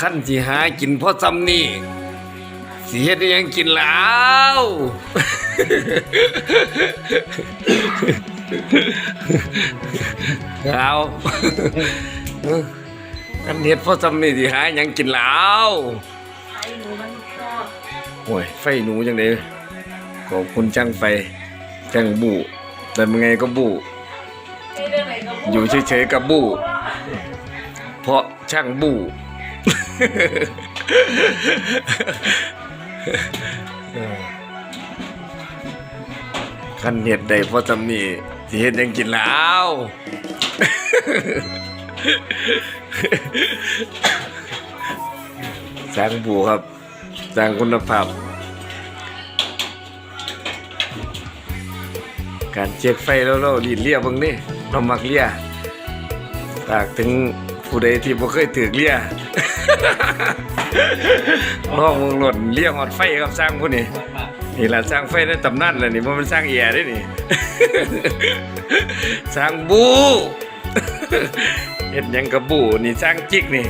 ขั้นสิหากินพราะซ้ำนี่สิเฮ็ดอิหยังกินแล้วเอากันเฮ็ดพราะซ้ำนี่สิหายังกินแล้วโอ้ยไฟหนูจังไดขอบคุณช่างไฟช่างบูแต่มันไงก็บูไอ้เรื่อไหนก็พูดอยู่เฉยๆกับบูเพราะช่างบู คันเห็ดได้พราะจำนี่สิเห็ดยังกินแล้วสร้างบูครับ สร้างคุณภาพ การเช็คไฟแล้วเราลีเลียบางนี่เรามักเลียฝากถึงผู้ใดที่บ่เคยถือเลีย ลองมึงหล่นเลี้ยหอดไฟครับสร้างผู้นี้นี่แหละสร้างไฟในตำนานเลยนี่บ่แมันสร้างแอร์เด้นี่สร้างบูเฮ็ดยังกับบูนี่สร้างจิกนี่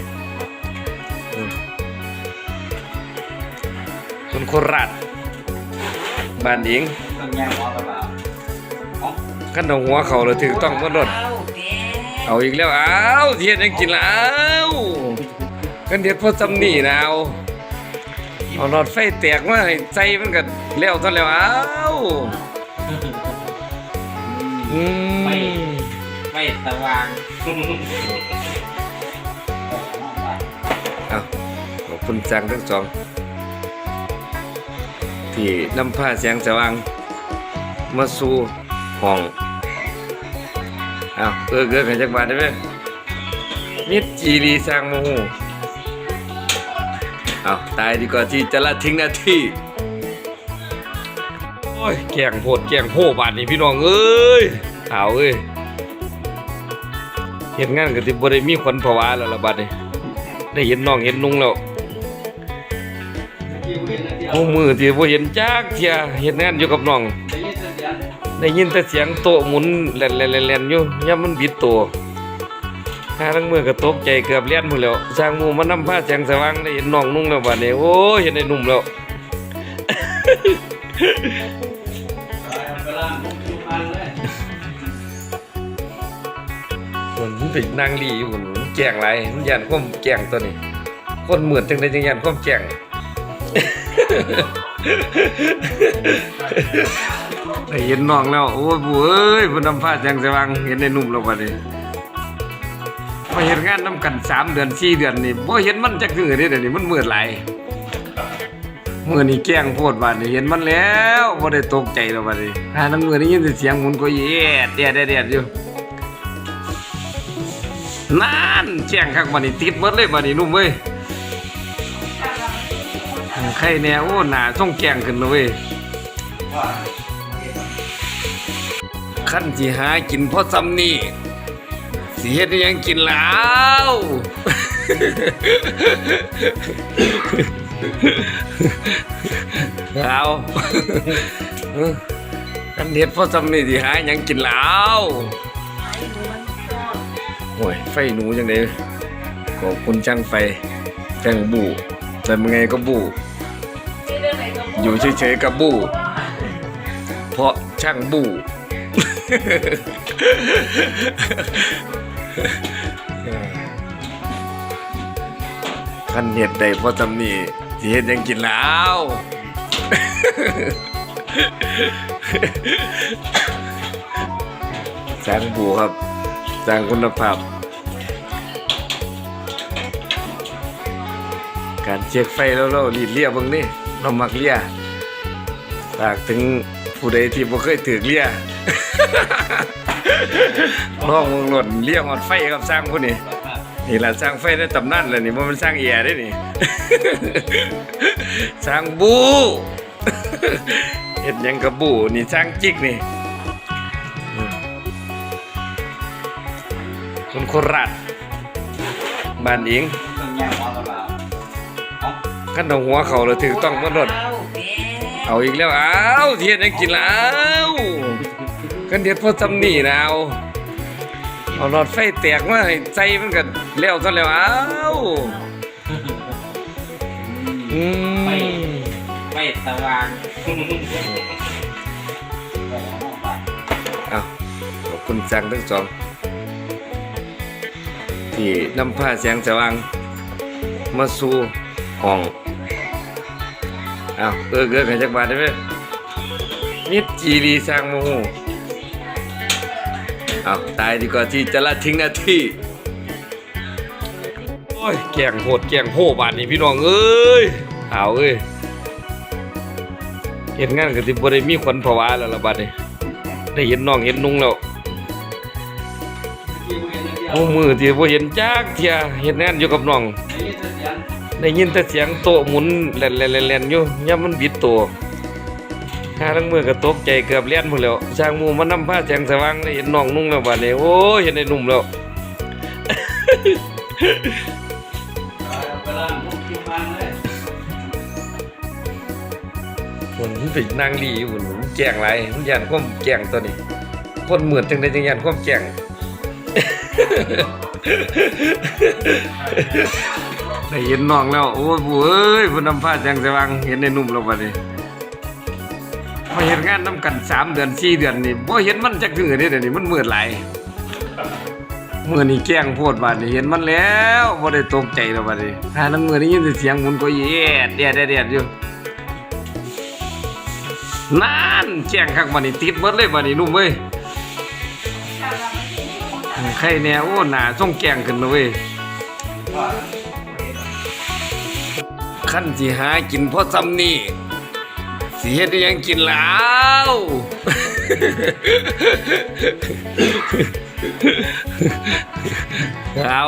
คนโคราชบ้านเองกันเปล่าขั้นเอาหัวเขาเลยถึงต้องมาลดเอาแกเอาอีกแล้ว อ้าวเทียนยังกินแล้ว กันเด็ดพอจำนี่นะเอาเอาหลอดไฟแตกมาให้ใจมันก็แล้วเท่าแล้วอ้าวอืมไม่ไม่สว่างเอาขอบคุณจังทั้งสอง ที่นำผ้าแสงสว่างมาสู่ห้องเอาเออเกินกันจักบาทได้ไหมมิดจีรีสร้างโมโห เอาตายดีกว่าที่จะละทิ้งหน้าที่ โอ้ยแกงโพดแกงโพบาทนี่พี่น้องเอ้ยเอาเอ้ยเห็นงานก็สิบ่ได้มีคนภาวะแล้วละบัดนี้ได้เห็นน้องเห็นนุ่งแล้วโอ้มือที่บ่เห็นจักเที่ยเฮ็ดงานอยู่กับน้อง ได้ยินแต่เสียงโต๊ะหมุนแล่นๆๆอยู่ยามันบิดตัว หาทั้งมือก็ตกใจเกือบเลียนหมดแล้วสร้างหมู่มานำผ้าแสงสว่างได้เห็นน้องนุ่งแล้วบัดนี้โอ้ยเห็นได้หนุ่มแล้วมันเป็นนางลีอยู่มันแก่งไรมันยันความแก่งตัวนี้ คนเหมือนจังไดจังยันความแก่งได้เห็นน้องแล้ว โอ้ยบุเอ้ยมันนำผ้าจังสว่างเห็นในหนุ่มแล้วบัดนี้ มาเห็นงานน้ำกันสามเดือนสี่เดือนนี่บ่เห็นมันจักคือเด้เดี๋ยวนี้มันมืดหลายมื่อนี้แกล้งโพดบาดนี้เห็นมันแล้วบ่ได้ตกใจแล้วบัดนี้หาทั้งมือนี้ยินเสียงหมุนก็เย็ดแดดแดดอยู่นั่นแจ้งคักบัดนี้ติดหมดเลยบัดนี้นุ่มเว้ยใครแน่โอ้หนาส่งแกงขึ้นเลยเว้ยขั้นสิหากินเพราะซ้ำนี่ สิเฮ็ดยังกินแล้วเอาขั้นเฮ็ดพราะซ้ำนี่สิหาอิหยังกินแล้วโอ้ยไฟหนูจังไดขอบคุณช่างไฟช่างบูแต่มันไงก็บูไอ้เรื่องไหนก็พูดอยู่เฉยๆกับบู เพราะช่างบู คันเห็ดได้พราะจำนี่สิเห็ดยังกินแล้วสร้างบูครับสร้างคุณภาพ การเช็คไฟแล้วเราลีดเลียบางนี่เรามักเลียฝากถึงผู้ใดที่บ่เคยถือเลีย ลองมึงหล่นเลียหอดไฟครับสร้างผู้นี้นี่แหละสร้างไฟในตำนานเลยนี่บ่แมันสร้างแอร์ได้นี่สร้างบูเฮ็ดยังกับบูนี่สร้างจิกนี่คนโคราชบ้านเองต้องขั้นเอาหัวเขาเลยถึงต้องมาลดเอาแกเอาอีกแล้วอ้าวเทียนยังกินแล้ว กันเด็ดพอจำนี่นะเอาเอาหลอดไฟแตกมาให้ใจมันก็แล้วซะแล้วอ้าวอืมไม่สว่างเอาขอบคุณจังทั้งสอง ที่นำผ้าแสงสว่าง มาสู่ห้องเอาเออเกินกันจักบาทได้ไหมมิดจีรีสร้างโมโห เอาตายดีกว่าที่จะละทิ้งหน้าที่ โอ้ยแกงโหดแกงโหบาดนี่พี่น้องเอ้ยเอาเอ้ยเห็นงานก็สิบ่ได้มีขวัญผวาแล้วละบัดนี้ได้เห็นน้องเห็นนุ่งแล้วโอ้มือที่บ่เห็นจักเที่ยเฮ็ดงานอยู่กับน้อง ได้ยินแต่เสียงโต๊ะหมุนแล่นๆๆอยู่ยามมันบิดตัว หาทั้งมือก็ตกใจเกือบเลี้ยนพุ่นแล้วสร้างมูมานำผ้าแสงสว่างได้เห็นน้องนุ่งแล้วบัดนี้โอ้ยเห็นได้นุ่มแล้วคนเลยมันางดีอยู่มันแจงไรมันยันความแจงตัวนี้คนเหมือนจังไดจังยันความแจงได้เห็นน้องแล้ว โอ้ยผู้เอ้ยผู้นำผ้าแจงสว่างเห็นในนุ่มแล้วบัดนี้ มาเห็นงานน้ำกันสามเดือนสี่เดือนนี่บ่เห็นมันจักคือเด้เดี๋ยวนี้มันมืดหลายมือนี้แกล้งโพดบาดนี้เห็นมันแล้วบ่ได้ตกใจแล้วบัดนี้หานังมือนี้ยินแต่เสียงหมุนก็แย่แย่แย่อยู่นั่นแจ้งข้างบันนี้ติดหมดเลยบันนี้นุ่มเว้ยใครเนี่ยโอ้หนาส่งแกงขึ้นเลยเว้ยขั้นสิหากินเพราะซ้ำนี่ สิเฮ็ดอิหยังกินแล้วเอา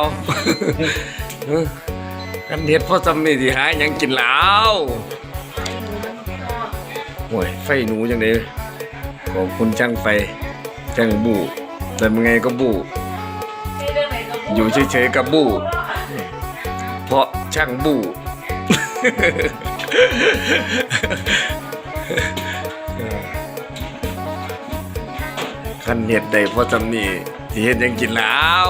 ขั้นเฮ็ดเพราะซ้ำนี่สิหาอิหยังกินแล้วโอ้ยไฟหนูจังเลยขอบคุณช่างไฟช่างบูแต่ยังไงก็บูดอยู่เฉยๆกับบูเพราะช่างบู คันเห็ดได้พราะจำนี่ที่เห็ดยังกินแล้ว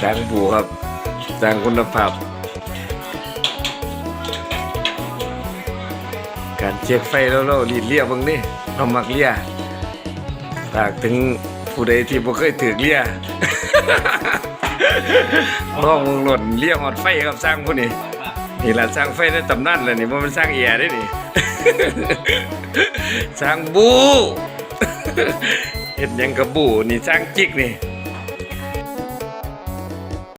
สร้างบูครับสร้างคุณภาพ การเช็คไฟแล้วเราลีเลียเบางนี่เรามักเลียฝากถึงผู้ใดที่บ่เคยถือเลีย ลองมึงหล่นเลียหอดไฟครับสร้างผู้นี้นี่แหละสร้างไฟได้ตำนานเลยนี่บ่แมันสร้างเอียได้นี่สร้างบูเห็ดยังกับบูนี่สร้างจิกนี่